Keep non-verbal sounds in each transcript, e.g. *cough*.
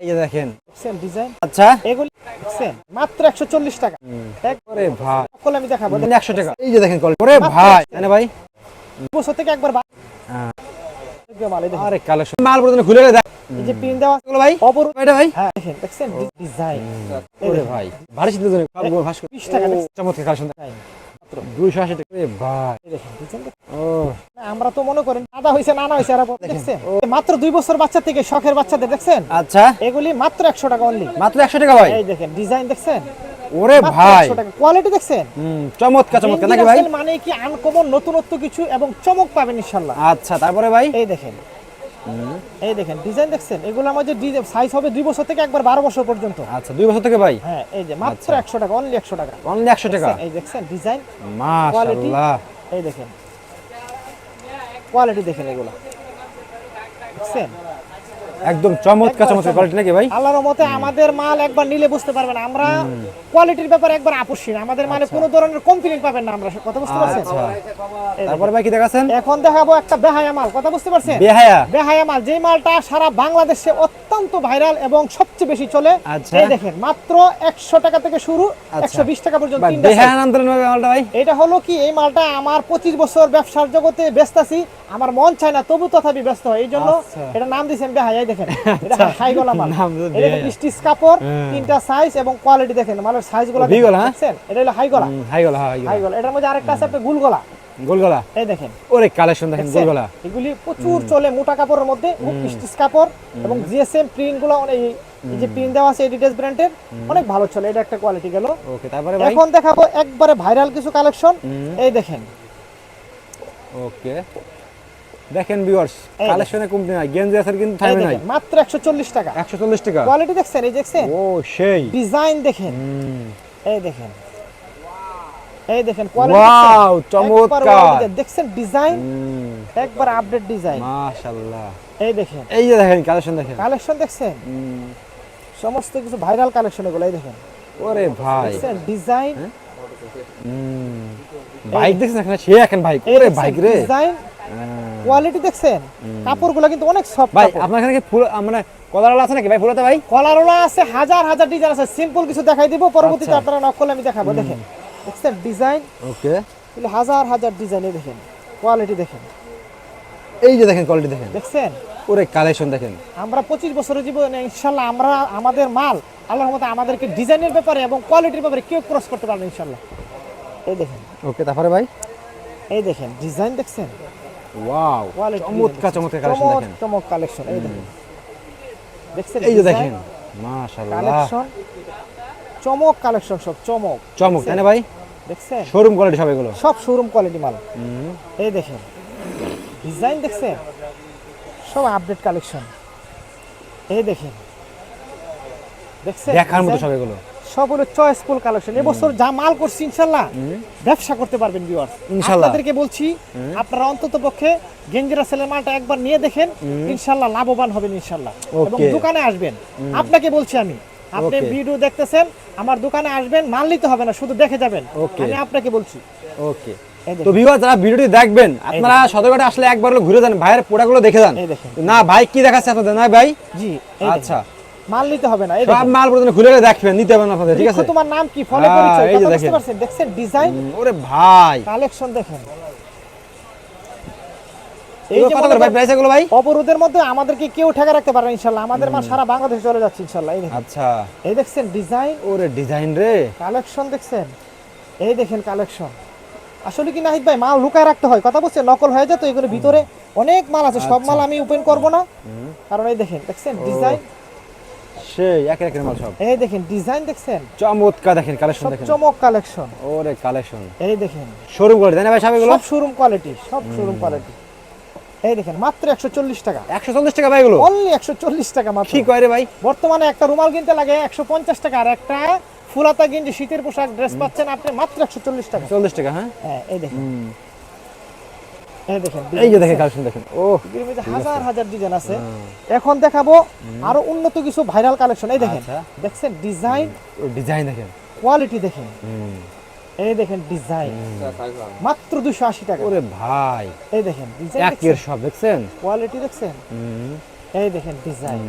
এই দেখেন। দেখছেন ডিজাইন আচ্ছা। এগুলি দেখছেন মাত্র একশো চল্লিশ টাকা। এক ওরে ভাই। সকল আমি দেখাবো একশো টাকা। এই যে দেখেন কোয়ালিটি ওরে ভাই। তাই না ভাই। বছর থেকে একবার হ্যাঁ। আরে কালেকশন মাল পর্যন্ত খুলে দেখ এই যে পিন দেওয়া এগুলো ভাই। অবরোধ এটা ভাই। হ্যাঁ দেখেন দেখছেন? ডিজাইন ওরে ভাই। ভারী শীতের জন্য সব ভাস 20 টাকা চমৎকার কালেকশন দুইশো আশি টাকা ভাই। এই দেখেন ডিজাইন ও। আমরা তো মনে করেন দাদা হয়েছে নানা হয়েছে আর দেখছেন? মাত্র দুই বছর বাচ্চা থেকে শখের বাচ্চাদের দেখছেন? আচ্ছা। এগুলি মাত্র একশো টাকা অনলি মাত্র একশো টাকা ভাই। এই দেখেন ডিজাইন দেখছেন? ওরে ভাই। কোয়ালিটি দেখছেন? হুম চমৎকার চমৎকার। নাকি ভাই? মানে কি আনকমন নতুনত্ব কিছু এবং চমক পাবেন ইনশাল্লাহ। আচ্ছা তারপরে ভাই? এই দেখেন এই দেখেন ডিজাইন দেখছেন? এগুলো আমাদের সাইজ হবে দুই বছর থেকে একবার বারো বছর পর্যন্ত। আচ্ছা দুই বছর থেকে ভাই? হ্যাঁ এই যে মাত্র আচ্ছা। একশো টাকা অনলি একশো টাকা। অনলি একশো টাকা? এই দেখছেন ডিজাইন কোয়ালিটি এই দেখেন। কোয়ালিটি দেখেন এগুলো। দেখছেন? একদম চমৎকার চমৎকার কোয়ালিটি নাকি ভাই? আল্লাহর মতে আমাদের মাল একবার নিলে বুঝতে পারবেন আমরা কোয়ালিটির ব্যাপারে একবার আপোষহীন আমাদের মানে কোনো ধরনের কমপ্লেন পাবেন না আমরা কথা বুঝতে পারছেন? আচ্ছা। তারপরে ভাই কি দেখাচ্ছেন? দেখেন। এখন দেখাবো একটা বেহায়া মাল কথা বুঝতে পারছেন? বেহায়া। বেহায়া মাল যে মালটা সারা বাংলাদেশে অত্যন্ত ভাইরাল এবং সবচেয়ে বেশি চলে আচ্ছা। এই দেখেন মাত্র একশো টাকা থেকে শুরু আচ্ছা। একশো বিশ টাকা পর্যন্ত বেহায়া। নাম দিলেন মালটা ভাই। এটা হলো কি এই মালটা আমার পঁচিশ বছর ব্যবসার জগতে ব্যস্ত আছি আমার মন চায় না তবু তথাপি ব্যস্ত হয় এই জন্য আচ্ছা। এটা নাম দিয়েছেন বেহায়াই দেখেন *laughs* এটা হাই গলা মাল। এটা স্টিচ কাপড় হ্যাঁ। তিনটা সাইজ এবং কোয়ালিটি দেখেন মালের সাইজগুলো গলা, হ্যাঁ? এটা হলো হাই গলা। হাই গলা হাই হাই গলা। এটার মধ্যে আরেকটা আছে গুল গলা। গোল গলা? এই দেখেন। ওরে কালেকশন দেখেন গোল গলা। এগুলি প্রচুর চলে মোটা কাপড়ের মধ্যে স্টিচ কাপড় এবং জিএসএম প্রিন্টগুলো অনেক যে প্রিন্ট দেওয়া আছে এডিডাস ব্র্যান্ডের অনেক ভালো চলে। এটা একটা কোয়ালিটি গেল। ওকে তারপরে এখন দেখাবো একবারে ভাইরাল কিছু কালেকশন এই দেখেন। ওকে। দেখেন ভিউয়ার্স কালেকশনে কমতি নাই গেঞ্জি আছে কিন্তু থামে নাই। মাত্র একশো চল্লিশ টাকা। 140 টাকা? কোয়ালিটি দেখছেন এই দেখছেন? ও সেই। ডিজাইন দেখেন। এই দেখেন। এই দেখেন Wow, চমৎকার। দেখছেন ডিজাইন একবার আপডেট ডিজাইন মাশাআল্লাহ। এই দেখেন। এই যে দেখেন কালেকশন দেখেন। কালেকশন দেখছেন? সমস্ত কিছু ভাইরাল কালেকশন এগুলো এই দেখেন। ওরে ভাই। দেখছেন ডিজাইন হুম। বাইক দেখছেন এখানে? সে এখন বাইক ওরে বাইক রে। ডিজাইন হ্যাঁ। কোয়ালিটি দেখছেন? কাপড়গুলো কিন্তু অনেক সফট ভাই আপনার এখানে কি ফুল মানে কলার আছে নাকি? ভাই ফুলাতে ভাই? কলারওয়ালা আছে হাজার হাজার ডিজাইন আছে। সিম্পল কিছু দেখাই দিব পরবর্তীতে আচ্ছা। আপনারা নকল আমি দেখাবো দেখেন। দেখছেন ডিজাইন ওকে। হাজার হাজার ডিজাইনে দেখেন। কোয়ালিটি দেখেন। এই যে দেখেন কোয়ালিটি দেখেন। দেখছেন? ওরে কালেকশন দেখেন। আমরা পঁচিশ বছরের জীবনে ইনশাল্লাহ আমরা আমাদের মাল আল্লাহর মতো আমাদেরকে ডিজাইনের ব্যাপারে এবং কোয়ালিটির ব্যাপারে কেউ ক্রস করতে পারবে ইনশাল্লাহ। এই দেখেন। ওকে তারপরে ভাই? এই দেখেন ডিজাইন দেখছেন? ওয়াও চমৎকার চমৎকার কালেকশন দেখেন। চমক কালেকশন এই দেখেন। দেখছেন এই যে দেখেন মাশাআল্লাহ। কালেকশন চমক কালেকশন সব চমক চমক তাই না ভাই? দেখছেন? শোরুম কোয়ালিটি সব এগুলো। সব শোরুম কোয়ালিটি মাল। হুম। এই দেখেন। ডিজাইন দেখছেন? সব আপডেট কালেকশন এই দেখেন। দেখছেন? দেখার মতো সব এগুলো। সব হলো চয়েসফুল কালেকশন এবছর যা মাল করছি ইনশাল্লাহ ব্যবসা করতে পারবেন ভিউয়ার্স। আপনাদেরকে বলছি আপনারা অন্তত পক্ষে গেঞ্জিরা সেলের মালটা একবার নিয়ে দেখেন ইনশাল্লাহ লাভবান হবেন ইনশাল্লাহ। এবং দোকানে আসবেন। আপনাকে বলছি আমি আপনি ভিডিও দেখতেছেন আমার দোকানে আসবেন মাল নিতে হবে না শুধু দেখে যাবেন। আমি আপনাকে বলছি। ওকে। তো ভিউয়ার যারা ভিডিওটি দেখবেন আপনারা সদরঘাটে আসলে একবার ঘুরে যান ভাইয়ের পোড়াগুলো দেখে যান। না ভাই কি দেখাচ্ছে আপনাদের? না ভাই? জি আচ্ছা। মাল নিতে হবে না এই সব মাল পর্যন্ত খুলে দেখবেন নিতে হবে না আপনাদের ঠিক আছে? তোমার নাম কি ফলে হ্যাঁ, পরিচয় এই যে দেখেন। দেখছেন ডিজাইন? ওরে ভাই। কালেকশন দেখেন। এই যে কত ভাই করেন, প্রাইস এগুলো ভাই? অবরোধের মধ্যে আমাদেরকে কেউ ঠেকা রাখতে পারবে না, ইনশাল্লাহ। আমাদের মাল সারা বাংলাদেশে চলে যাচ্ছে ইনশাল্লাহ। এই আচ্ছা। এই দেখছেন ডিজাইন? ওরে ডিজাইন রে। কালেকশন দেখছেন? এই দেখেন কালেকশন। আসলে কি নাহিদ ভাই মাল লুকায় রাখতে হয় কথা বলছে নকল হয়ে যায় তো এগুলো ভিতরে অনেক মাল আছে সব মাল আমি ওপেন করব না। কারণ এই দেখেন দেখছেন ডিজাইন? সেই এক একের মাল সব। এই দেখেন ডিজাইন দেখছেন? চমৎকার দেখেন কালেকশন দেখেন। চমক কালেকশন ওরে কালেকশন এই দেখেন। শোরুম কোয়ালিটি না ভাই সব এগুলো? সব শোরুম কোয়ালিটি সব শোরুম কোয়ালিটি এই দেখেন মাত্র একশো চল্লিশ টাকা। একশো চল্লিশ টাকা ভাই এগুলো? অনলি একশো চল্লিশ টাকা মাত্র। কি কয় রে ভাই? বর্তমানে একটা রুমাল কিনতে লাগে একশো পঞ্চাশ টাকা আর একটা ফুলাতা গেঞ্জি শীতের পোশাক ড্রেস পাচ্ছেন আপনি মাত্র একশো চল্লিশ টাকা। চল্লিশ টাকা হ্যাঁ? হ্যাঁ এই দেখেন। এই যে দেখেন কালেকশন দেখেন। ও হাজার হাজার ডিজাইন আছে। এখন দেখাবো আরও উন্নত কিছু ভাইরাল কালেকশন। এই দেখেন আচ্ছা। দেখছেন ডিজাইন? ডিজাইন দেখেন। কোয়ালিটি দেখেন। এই দেখেন ডিজাইন। মাত্র দুশো আশি টাকা। ওরে ভাই। এই দেখেন একের সব দেখছেন? কোয়ালিটি দেখছেন? এই দেখেন ডিজাইন।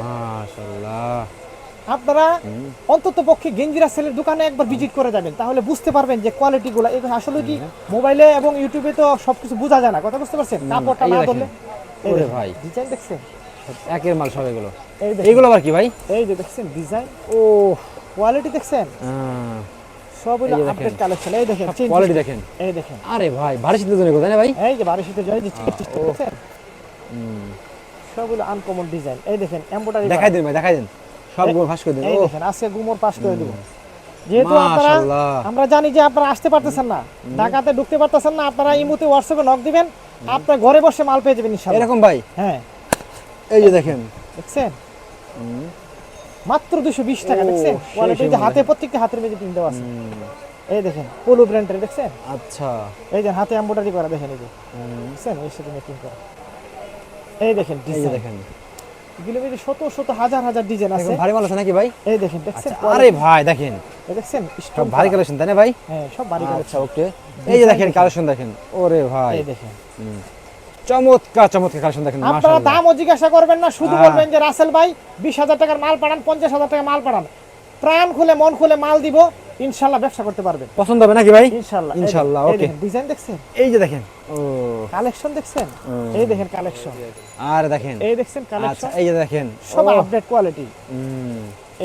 মাশাআল্লাহ। আপনারা অন্তত পক্ষে গেঞ্জিরা সেলের দোকানে একবার ভিজিট করে যাবেন তাহলে বুঝতে পারবেন যে কোয়ালিটি গুলো এটা আসলে কি মোবাইলে এবং ইউটিউবে তো সবকিছু বোঝা যায় না কথা বুঝতে পারছেন? কাপড়টা না ধরলে ভাই। ডিজাইন দেখছেন? একের মাল সব এগুলো। এইগুলো আবার কি ভাই? এই যে দেখছেন ডিজাইন ও কোয়ালিটি দেখছেন? সব হলো দেখেন। আপডেট কালেকশন এই দেখেন কোয়ালিটি দেখেন। এই দেখেন। আরে ভাই ভারী শীতের জন্য এগুলো, ভাই? এই যে বারো শীতের জন্য সব হলো আনকমন ডিজাইন এই দেখেন এমব্রয়ডারি দেখাই দিন ভাই দেখাই দিন। সবগুলো ফাঁস করে আজকে গুমর পাস করে দিব। যেহেতু আপনারা আমরা জানি যে আপনারা আসতে পারতেছেন না ঢাকাতে ঢুকতে পারতেছেন না আপনারা ইমুতে হোয়াটসঅ্যাপে নক দিবেন আপনার ঘরে বসে মাল পেয়ে যাবেন ইনশাআল্লাহ। এরকম ভাই? হ্যাঁ। এই যে দেখেন। দেখছেন? মাত্র দুশো বিশ টাকা দেখছেন? কোয়ালিটি যে হাতে প্রত্যেকটা হাতের প্রিন্ট দেওয়া আছে। এই দেখেন পোলো ব্র্যান্ডের দেখছেন? আচ্ছা। এই যে হাতে এমব্রয়ডারি করা দেখেন এই যে। দেখছেন? এর সাথে মেকিং করা এই দেখেন এই দেখেন। এগুলো মেঝে শত শত হাজার হাজার ডিজাইন আছে। ভারী মাল আছে নাকি ভাই? এই দেখেন দেখছেন? আরে ভাই দেখেন। দেখছেন? সব ভারী কালেকশন তাই না ভাই? হ্যাঁ সব বাড়ি ওকে এই যে দেখেন কালেকশন দেখেন। ওরে ভাই। এই দেখেন। চমৎকার চমৎকার কালেকশন দেখেন আপনারা মাশাআল্লাহ। দামও জিজ্ঞাসা করবেন না শুধু হ্যাঁ। বলবেন যে রাসেল ভাই বিশ হাজার টাকার মাল পাঠান পঞ্চাশ হাজার টাকা মাল পাঠান। প্রাণ খুলে মন খুলে মাল দিব ইনশাল্লাহ ব্যবসা করতে পারবেন। পছন্দ হবে নাকি ভাই? ইনশাল্লাহ। ইনশাআল্লাহ, ওকে। ডিজাইন দেখছেন? এই যে দেখেন। ও। কালেকশন দেখছেন? এই দেখেন কালেকশন আর দেখেন। এই দেখছেন আচ্ছা কালেকশন এই যে দেখেন। সব আপডেট কোয়ালিটি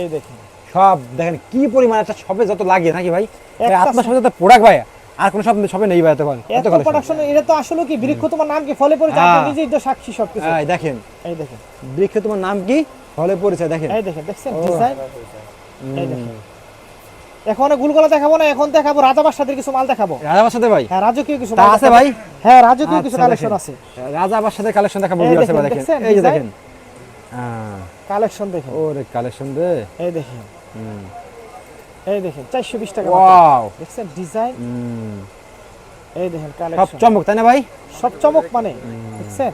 এই দেখেন। সব দেখেন কি পরিমাণ একটা শপে যত লাগে নাকি ভাই? আপনার সাথে প্রোডাক্ট ভাই আর কোনো শপ শপে নেই ভাই এত ভালো এত প্রোডাকশন এটা তো আসলে কি বৃক্ষ তোমার নাম কি? ফলে পড়েছে আপনি হ্যাঁ। নিজেই তো সাক্ষী সব কিছু এই দেখেন। এই দেখেন। বৃক্ষ তোমার নাম কি? ফলে পরিচয় দেখেন। এই দেখেন দেখছেন। ডিজাইন এই দেখেন। এখন গুলগোলা দেখাবো না এখন দেখাবো রাজা বাদশাদের কিছু মাল দেখাবো। রাজাবার সাথে ভাই? হ্যাঁ রাজকীয় কিছু মাল আছে ভাই? হ্যাঁ রাজকীয় কিছু আচ্ছা, কালেকশন আছে। রাজাবার সাথে কালেকশন দেখাবো এই ভিউয়ার্স দেখেন, এই যে দেখেন। কালেকশন দেখেন। ওরে কালেকশন রে এই দেখেন। হুম। এই দেখেন চারশো বিশ টাকা মাত্র। ওয়াও দেখছেন ডিজাইন? হুম। এই দেখেন কালেকশন সব চমক তাই না ভাই? সব চমক মানে দেখছেন?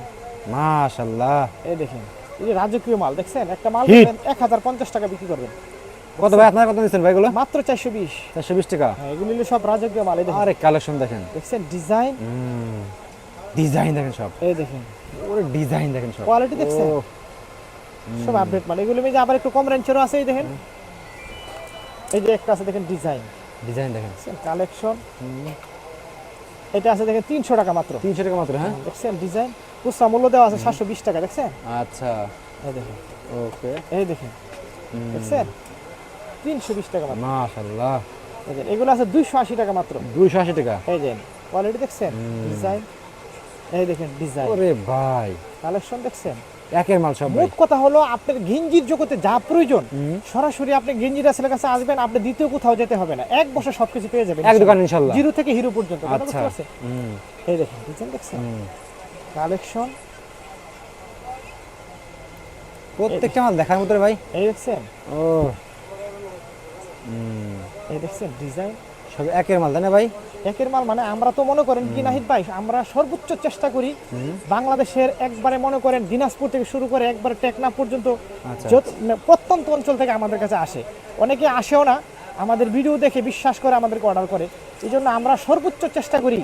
মাশাআল্লাহ এই দেখেন এই যে রাজকীয় মাল দেখছেন? একটা মাল Hit. এক হাজার পঞ্চাশ টাকা বিক্রি করবেন। কত ভাই আপনারা কত দিচ্ছেন ভাই এগুলো? মাত্র চারশো বিশ। চারশো বিশ টাকা? হ্যাঁ এগুলি সব রাজকীয় মাল দেখেন। আরে কালেকশন দেখেন। দেখছেন ডিজাইন? ডিজাইন দেখেন সব। এই দেখেন। ওরে ডিজাইন দেখেন সব। কোয়ালিটি দেখছেন? সব আপডেট মাল। এগুলি মধ্যে আবার একটু কম রেঞ্জেরও আছে এই দেখেন। এই যে একটা আছে দেখেন ডিজাইন। ডিজাইন দেখেন। কালেকশন? এটা আছে দেখেন তিনশো টাকা মাত্র। তিনশো টাকা মাত্র হ্যাঁ? দেখছেন ডিজাইন? খুচরা মূল্য দেওয়া আছে সাতশো বিশ টাকা দেখছেন? আচ্ছা। এই দেখেন। ওকে। এই দেখেন। দেখছেন? তিনশো বিশ টাকা মাত্র। মাশাআল্লাহ। এগুলো আছে দুইশো আশি টাকা মাত্র। দুইশো আশি টাকা? এই যে কোয়ালিটি দেখছেন? ডিজাইন? এই দেখেন ডিজাইন। ওরে ভাই। কালেকশন দেখছেন? একের মাল সব মোট কথা হলো আপনার গেঞ্জির জগতে যা প্রয়োজন সরাসরি আপনি গেঞ্জি রাসেলের কাছে আসবেন আপনি দ্বিতীয় কোথাও যেতে হবে না। এক বছর সবকিছু পেয়ে যাবেন এক দোকান ইনশাল্লাহ। জিরো থেকে হিরো পর্যন্ত আচ্ছা। এই দেখেন ডিজাইন দেখছেন? কালেকশন? প্রত্যেকটা মাল দেখার মতো ভাই। এই দেখছেন? ও। এই দেখছেন ডিজাইন সব একের মাল তাই না ভাই? একের মাল মানে আমরা তো মনে করেন কি নাহিদ ভাই আমরা সর্বোচ্চ চেষ্টা করি বাংলাদেশের একবারে মনে করেন দিনাজপুর থেকে শুরু করে একবারে টেকনা পর্যন্ত আচ্ছা। যত- মানে প্রত্যন্ত অঞ্চল থেকে আমাদের কাছে আসে। অনেকে আসেও না আমাদের ভিডিও দেখে বিশ্বাস করে আমাদেরকে অর্ডার করে। এই জন্য আমরা সর্বোচ্চ চেষ্টা করি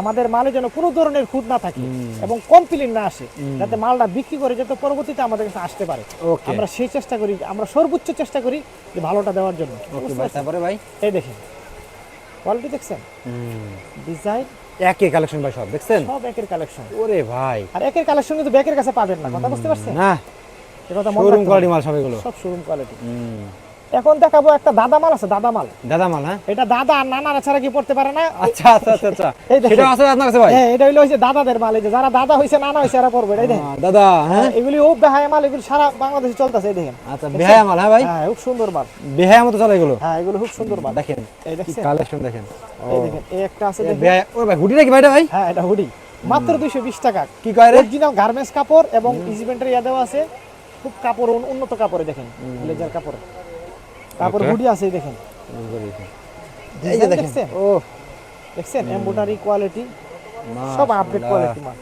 আমাদের মালে যেন কোনো ধরনের খুঁত না থাকে এবং কমপ্লেন না আসে যাতে মালটা বিক্রি করে যাতে পরবর্তীতে আমাদের কাছে আসতে পারে। আমরা সেই চেষ্টা করি আমরা সর্বোচ্চ চেষ্টা করি যে ভালোটা দেওয়ার জন্য। তারপরে ভাই? এই দেখেন কোয়ালিটি দেখছেন? ডিজাইন একই কালেকশন ভাই সব দেখছেন? সব একের কালেকশন ওরে ভাই। আর একের কালেকশন কিন্তু ব্যাকের কাছে পাবেন না কথা বুঝতে পারছেন? না। এ কথা মনে শোরুম কোয়ালিটি মাল সব এগুলো। সব শোরুম কোয়ালিটি। এখন দেখাবো একটা দাদা মাল আছে দাদা মাল দাদা মাল হ্যাঁ? এটা দাদা আর নানারা ছাড়া কি পড়তে পারে না। আচ্ছা আচ্ছা আচ্ছা আচ্ছা। *laughs* এই আছে আপনার কাছে ভাই? হ্যাঁ এটা হইল হইছে দাদাদের মাল এই যে যারা দাদা হইছে নানা হইছে এরা পড়বে এই দেখেন। দাদা হ্যাঁ? এগুলি ও বেহায় মাল এগুলি সারা বাংলাদেশে চলতেছে এই দেখেন। আচ্ছা বেহায়া মাল হ্যাঁ ভাই? হ্যাঁ খুব সুন্দর মাল। বেহায়া মতো চলে এগুলো? হ্যাঁ এগুলো খুব সুন্দর মাল। দেখেন এই কি দেখছেন? কালেকশন দেখেন। এই দেখেন এই একটা আছে দেখেন। বেহায়া ও ভাই হুডি নাকি ভাইটা ভাই? হ্যাঁ এটা হুডি মাত্র দুইশো বিশ টাকা। কি কয় রে? অরিজিনাল গার্মেন্টস কাপড় এবং ইজিভেন্টের ইয়া দেওয়া আছে। খুব কাপড় উন্নত কাপড়ে দেখেন লেজার কাপড়। তারপর. হুডি আছে দেখেন। এই যে দেখেন। দেখছেন? ও। দেখছেন? এমব্রয়ডারি কোয়ালিটি সব আপডেট কোয়ালিটি মাল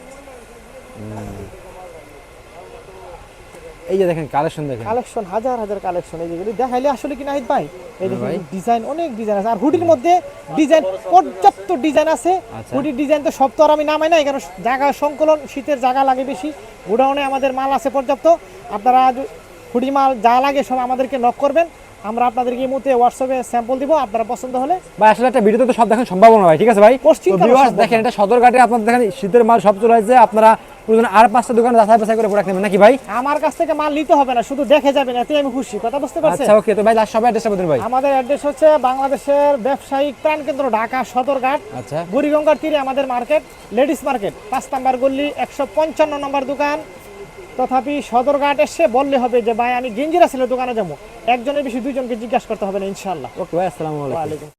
এই যে দেখেন কালেকশন দেখেন। কালেকশন হাজার হাজার কালেকশন এই যেগুলি দেখাইলে আসলে কি নাহিদ ভাই? এই হ্যাঁ। দেখুন ডিজাইন অনেক ডিজাইন আছে। আর হুডির মধ্যে ডিজাইন পর্যাপ্ত ডিজাইন আছে। আচ্ছা। হুডির ডিজাইন তো সব তো আর আমি নামাই নাই কারণ জায়গা সংকলন শীতের জায়গা লাগে বেশি। গোডাউনে আমাদের মাল আছে পর্যাপ্ত। আপনারা হুডি মাল যা লাগে সব আমাদেরকে নক করবেন। আমরা আপনাদেরকে এই মুহূর্তে হোয়াটসঅ্যাপে স্যাম্পল দিব আপনারা পছন্দ হলে। ভাই আসলে একটা ভিডিওতে তো সব দেখানো সম্ভব না ভাই ঠিক আছে ভাই? সম্ভব দেখেন। এটা সদরঘাটে আপনাদের দেখেন শীতের মাল সব চলে আসছে আপনারা প্রয়োজন আর পাঁচটা দোকানে যাচাই বাছাই করে প্রোডাক্ট নেবেন নাকি ভাই? আমার কাছ থেকে মাল নিতে হবে না শুধু দেখে যাবেন এতে আমি খুশি কথা বুঝতে পারছেন? আচ্ছা ওকে তো ভাই লাস্ট সবাই অ্যাড্রেসটা বলুন ভাই। আমাদের অ্যাড্রেস হচ্ছে বাংলাদেশের ব্যবসায়িক প্রাণকেন্দ্র ঢাকা সদরঘাট আচ্ছা। বুড়িগঙ্গার তীরে আমাদের মার্কেট লেডিস মার্কেট পাঁচ নাম্বার গল্লি একশো পঞ্চান্ন নম্বর দোকান। তথাপি সদরঘাট এসে বললে হবে যে ভাই আমি গেঞ্জিরা ছিল দোকানে যাব। একজনের বেশি দুইজনকে জিজ্ঞাসা করতে হবে না ইনশাল্লাহ ওকে ভাই আসসালামু আলাইকুম। ওয়ালাইকুম